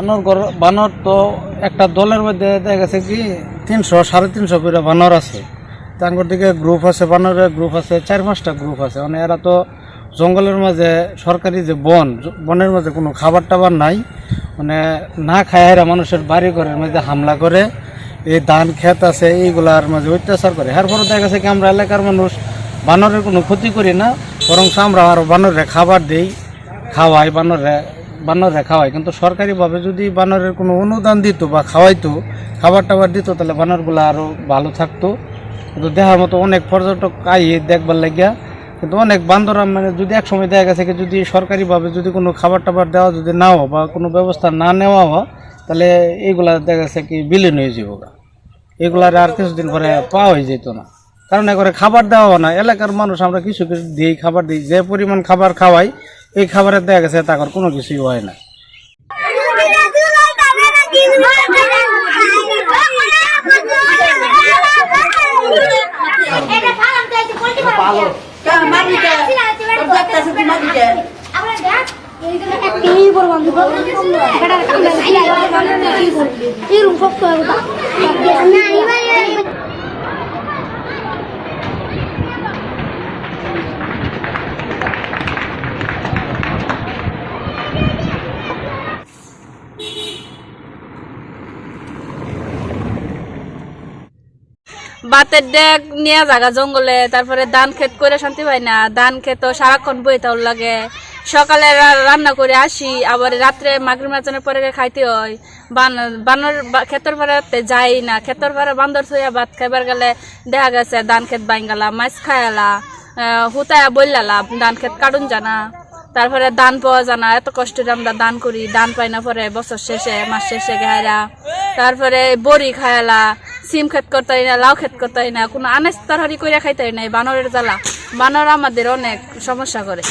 বানর গর- বানর তো একটা দলের মধ্যে দেখা গেছে কি, তিনশো, সাড়ে তিনশো করে বানর আছে। তাঙ্গর দিকে গ্রুপ আছে, বানরের গ্রুপ আছে, চার পাঁচটা গ্রুপ আছে। মানে এরা তো জঙ্গলের মাঝে, সরকারি যে বন, বনের মাঝে কোনো খাবার টাবার নাই। মানে না খায় এরা মানুষের বাড়ি ঘরের মধ্যে হামলা করে, এই ধান ক্ষেত আছে, এইগুলার মাঝে অত্যাচার করে। এর পরে দেখা গেছে কি, আমরা এলাকার মানুষ বানরের কোনো ক্ষতি করি না বরং আমরা আরও বানরে খাবার দিই, খাওয়াই বানরে বানরে খাওয়াই কিন্তু সরকারিভাবে যদি বানরের কোনো অনুদান দিত বা খাওয়াইতো, খাবার টাবার দিত, তাহলে বানরগুলো আরও ভালো থাকতো। কিন্তু দেখার মতো অনেক পর্যটক আইয়ে দেখবার লাগিয়া, কিন্তু অনেক বান্দর মানে যদি এক সময় দেখা গেছে কি যদি সরকারিভাবে যদি কোনো খাবার টাবার দেওয়া যদি না হয় বা কোনো ব্যবস্থা না নেওয়া হয়, তাহলে এইগুলা দেখা গেছে কি বিলীন হয়ে যাব। এগুলার আর কিছুদিন পরে পাওয়া হয়ে যেত না। কারণ এ করে খাবার দেওয়া না। এলাকার মানুষ আমরা কিছু কিছু দিই খাবার দিই। যে পরিমাণ খাবার খাওয়াই এই খাবারের দেখা গেছে তার কোনো কিছুই হয় না। এরকম হবে বাতের ডেক নিয়ে জাগা জঙ্গলে, তারপরে ধান ক্ষেত করে শান্তি পাই না। ধান ক্ষেত সারাক্ষণ বই তাও লাগে। সকালে রান্না করে আসি, আবার রাত্রে মাগরি মাচানের পরে খাইতে হয়। বান বানর ক্ষেতের পাড়াতে যাই না। ক্ষেতের পাড়া বান্দর থইয়া ভাত খাইবার গেলে দেখা গেছে, ধান ক্ষেত বাইঙ্গালা, মাছ খায়ালা হুতায়া বললালা ধান ক্ষেত কাটুন জানা। তারপরে দান পাওয়া জানা। এত কষ্টে আমরা দান করি দান পাই না পরে, বছর শেষে, মাস শেষে গায়রা তারপরে বড়ি খায়ালা সিম খেত করতে না, লাউ খেত করতে না, কোনো আনাজ তরহারি করে খাইতে না বানরের জ্বালা। বানর আমাদের অনেক সমস্যা করে।